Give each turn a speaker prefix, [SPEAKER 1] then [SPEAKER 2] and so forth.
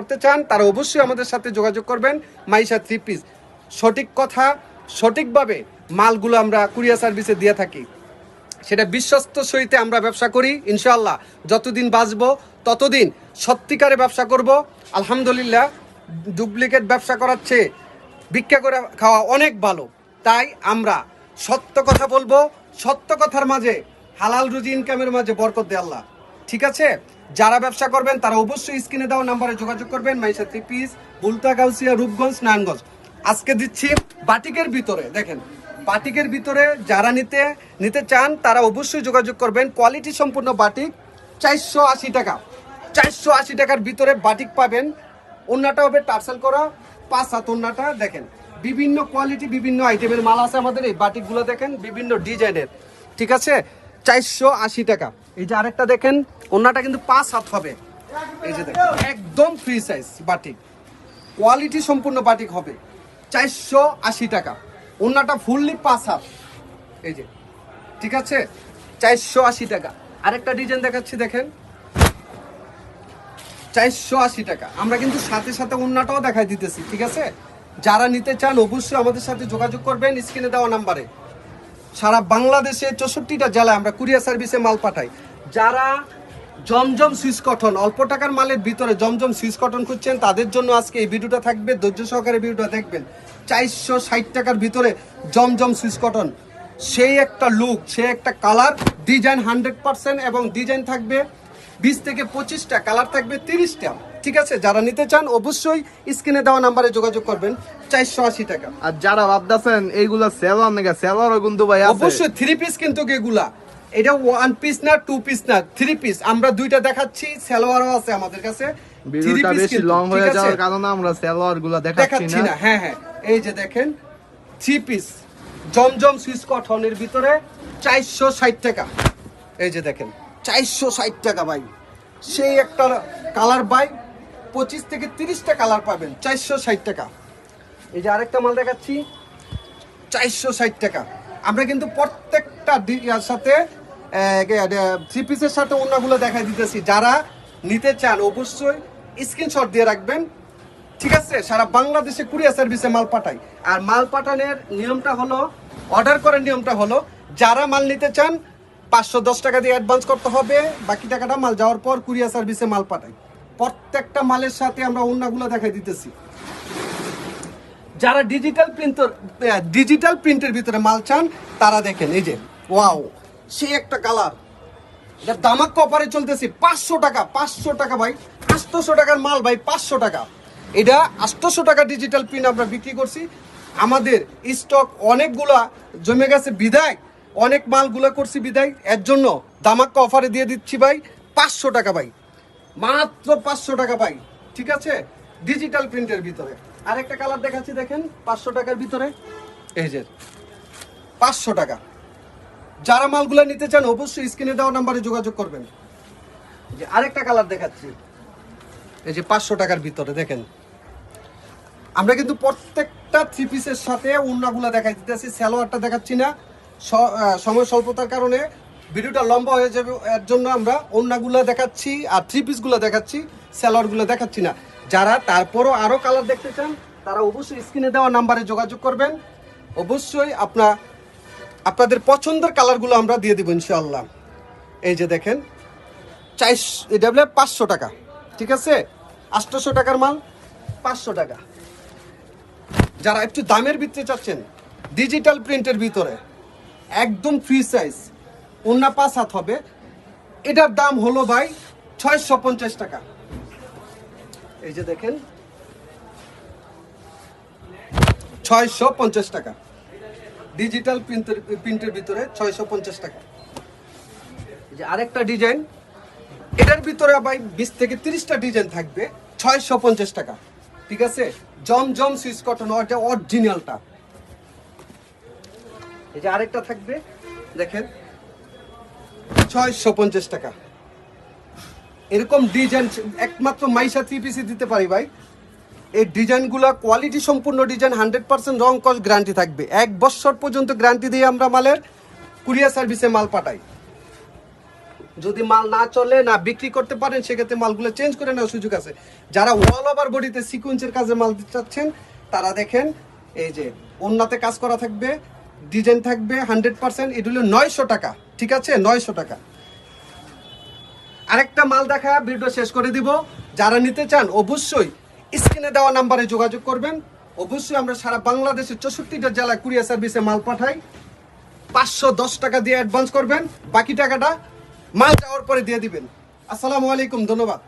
[SPEAKER 1] করতে চান, তারা অবশ্যই আমাদের সাথে যোগাযোগ করবেন। মাইশা থ্রি পিস সঠিক কথা, সঠিকভাবে মালগুলো আমরা কুরিয়ার সার্ভিসে দিয়ে থাকি। সেটা বিশ্বস্ত সহিতে আমরা ব্যবসা করি, ইনশাআল্লাহ। যতদিন বাঁচবো, ততদিন সত্যিকারে ব্যবসা করব। আলহামদুলিল্লাহ, ডুপ্লিকেট ব্যবসা করার চেয়ে ভিক্ষা করে খাওয়া অনেক ভালো। তাই আমরা সত্য কথা বলব, সত্য কথার মাঝে হালাল রুজি ইনকামের মাঝে বরকত দে আল্লাহ। ঠিক আছে? যারা ব্যবসা করবেন, তারা অবশ্যই স্ক্রিনে দেওয়া নাম্বারে যোগাযোগ করবেন। Maisa three piece বুলতা Gausia, Rupganj, Narayanganj. আজকে দিচ্ছি বাটিকের ভিতরে, দেখেন। বাটিকের ভিতরে যারা নিতে নিতে চান, তারা অবশ্যই যোগাযোগ করবেন। কোয়ালিটি সম্পূর্ণ বাটিক, চারশো আশি টাকা। চারশো আশি টাকার ভিতরে বাটিক পাবেন। অন্যটা হবে টার্সেল করা, পাঁচ হাত অন্যটা দেখেন। বিভিন্ন কোয়ালিটি, বিভিন্ন আইটেমের মাল আছে আমাদের। এই বাটিকগুলো দেখেন, বিভিন্ন ডিজাইনের। ঠিক আছে? চারশো আশি টাকা। এই যে আরেকটা দেখেন অন্যটা কিন্তু পাঁচ হাত হবে। এই যে দেখেন, একদম ফ্রি সাইজ বাটিক কোয়ালিটি সম্পূর্ণ বাটিক হবে। চারশো আশি টাকা। অন্যটা ফুললি পাঁচ হাত। এই যে, ঠিক আছে? চারশো আশি টাকা। আরেকটা ডিজাইন দেখাচ্ছি, দেখেন। চারশো আশি টাকা। আমরা কিন্তু সাথে সাথে অন্যটাও দেখাই দিতেছি, ঠিক আছে? যারা নিতে চান, অবশ্যই আমাদের সাথে যোগাযোগ করবেন স্ক্রিনে দেওয়া নাম্বারে। সারা বাংলাদেশে চৌষট্টিটা জেলায় আমরা কুরিয়ার সার্ভিসে মাল পাঠাই। যারা জমজম সুইচ কটন অল্প টাকার মালের ভিতরে জমজম সুইচ কটন খুঁজছেন তাদের জন্য আজকে এই ভিডিওটা থাকবে। ধৈর্য সহকারে ভিডিওটা দেখবেন। চারশো ষাট টাকার ভিতরে জমজম সুইচ কটন সেই একটা লুক সেই একটা কালার ডিজাইন হান্ড্রেড পার্সেন্ট এবং ডিজাইন থাকবে বিশ থেকে পঁচিশটা কালার থাকবে তিরিশটা। ঠিক আছে? যারা নিতে চান অবশ্যই স্ক্রিনে দেওয়া নাম্বারে যোগাযোগ করবেন চারশো আশি টাকা।
[SPEAKER 2] আর যারা ভাবতেছেন এইগুলা সেলার নাকি? সেলারও কিন্তু ভাই
[SPEAKER 1] অবশ্যই থ্রি পিস কিন্তু এগুলা। এটা ওয়ান পিস না টু পিস না থ্রি পিস আমরা দুইটা দেখাচ্ছি সালোয়ারও আছে আমাদের কাছে।
[SPEAKER 2] ভিডিওটা বেশি লং হয়ে যাওয়ার কারণে আমরা সেলারগুলা দেখাচ্ছি না
[SPEAKER 1] হ্যাঁ হ্যাঁ। এই যে দেখেন থ্রি পিস জমজম সুইচ কটনের ভিতরে চারশো ষাট টাকা। এই যে দেখেন চারশো ষাট টাকা ভাই। সেই একটা কালার বাই পঁচিশ থেকে তিরিশটা কালার পাবেন চারশো ষাট টাকা। এই যে আরেকটা মাল দেখাচ্ছি চারশো ষাট টাকা। আমরা কিন্তু প্রত্যেকটা সাথে থ্রি পিসের সাথে অন্যগুলো দেখাই দিতেছি। যারা নিতে চান, অবশ্যই স্ক্রিনশট দিয়ে রাখবেন। ঠিক আছে? সারা বাংলাদেশে কুরিয়ার সার্ভিসে মাল পাঠাই। আর মাল পাঠানোর নিয়মটা হলো অর্ডার করার নিয়মটা হলো, যারা মাল নিতে চান, পাঁচশো দশ টাকা দিয়ে অ্যাডভান্স করতে হবে। বাকি টাকাটা মাল যাওয়ার পর কুরিয়ার সার্ভিসে মাল পাঠাই। প্রত্যেকটা মালের সাথে আমরা অন্যগুলো দেখাই দিতেছি। যারা ডিজিটাল প্রিন্টার ডিজিটাল প্রিন্টের ভিতরে মাল চান, তারা দেখেন, এই যে ওয়াও সে একটা কালার। এটা দামাক কপারে চলতেছে, পাঁচশো টাকা পাঁচশো টাকা ভাই আটশোশো টাকার মাল ভাই, পাঁচশো টাকা। এটা আটশোশো টাকা ডিজিটাল প্রিন্ট আমরা বিক্রি করছি। আমাদের স্টক অনেকগুলা জমে গেছে বিদায়। অনেক মালগুলো করছি বিদায়। এর জন্য দামাক্কা অফারে দিয়ে দিচ্ছি ভাই, পাঁচশো টাকা ভাই। মাত্র পাঁচশো টাকা ভাই, ঠিক আছে? ডিজিটাল প্রিন্টের ভিতরে। আরেকটা কালার দেখাচ্ছি দেখেন, পাঁচশো টাকার ভিতরে। এই যে, পাঁচশো টাকা। যারা মালগুলো নিতে চান, অবশ্যই স্ক্রিনে দেওয়া নাম্বারে যোগাযোগ করবেন। যে আরেকটা কালার দেখাচ্ছি। এই যে পাঁচশো টাকার ভিতরে, দেখেন। আমরা কিন্তু প্রত্যেকটা থ্রি পিসের সাথে অন্যগুলো দেখাই দিতেছি স্যালোয়ারটা দেখাচ্ছি না। সময় স্বল্পতার কারণে ভিডিওটা লম্বা হয়ে যাবে, এর জন্য আমরা অন্যগুলো দেখাচ্ছি আর থ্রি পিসগুলো দেখাচ্ছি স্যালোয়ারগুলো দেখাচ্ছি না। যারা তারপরও আরও কালার দেখতে চান, তারা অবশ্যই স্ক্রিনে দেওয়া নাম্বারে যোগাযোগ করবেন। অবশ্যই আপনার আপনাদের পছন্দের কালারগুলো আমরা দিয়ে দেবো ইনশাআল্লাহ। এই যে দেখেন, চাইশ, এটা বলে পাঁচশো টাকা, ঠিক আছে? আটশোশো টাকার মাল, পাঁচশো টাকা। যারা একটু দামের ভিতরে চাচ্ছেন ডিজিটাল প্রিন্টের ভিতরে, একদম ফ্রি সাইজ অন্য পাঁচ হাত হবে। এটার দাম হলো ভাই ছয়শো পঞ্চাশ টাকা। এই যে দেখেন, ছয়শো পঞ্চাশ টাকা। ডিজিটাল প্রিন্টের প্রিন্টের ভিতরে ছয়শো পঞ্চাশ টাকা। যে আরেকটা ডিজাইন এটার ভিতরে আবার বিশ থেকে তিরিশটা ডিজাইন থাকবে, ছয়শো পঞ্চাশ টাকা। ঠিক আছে? জম জম সুইচ কটন ওটা অরিজিনালটা এই যে আরেকটা থাকবে, দেখেন, ছয়শো পঞ্চাশ টাকা। এরকম ডিজাইন একমাত্র মাইশা থ্রি পিসি দিতে পারি ভাই। এই ডিজাইনগুলো কোয়ালিটি সম্পূর্ণ ডিজাইন হান্ড্রেড পার্সেন্ট রং কস গ্যারান্টি থাকবে। এক বছর পর্যন্ত গ্যারান্টি দিয়ে আমরা মালের কুরিয়ার সার্ভিসে মাল পাঠাই। যদি মাল না চলে, না বিক্রি করতে পারেন, সেক্ষেত্রে মালগুলো চেঞ্জ করে নেওয়ার সুযোগ আছে। যারা ওয়াল ওভার বডিতে সিকুয়েন্সের কাজে মাল দিতে চাচ্ছেন, তারা দেখেন, এই যে ওন্নাতে কাজ করা থাকবে ডিজাইন থাকবে হান্ড্রেড পার্সেন্ট, এটা হলো নয়শো টাকা, ঠিক আছে? নয়শো টাকা। আরেকটা মাল দেখা ভিডিও শেষ করে দিব। যারা নিতে চান, অবশ্যই স্ক্রিনে দেওয়া নাম্বারে যোগাযোগ করবেন। অবশ্যই আমরা সারা বাংলাদেশের চৌষট্টিটা জেলায় কুরিয়ার সার্ভিসে মাল পাঠাই। পাঁচশো দশ টাকা দিয়ে অ্যাডভান্স করবেন। বাকি টাকাটা মাল যাওয়ার পরে দিয়ে দিবেন। আসসালামু আলাইকুম, ধন্যবাদ।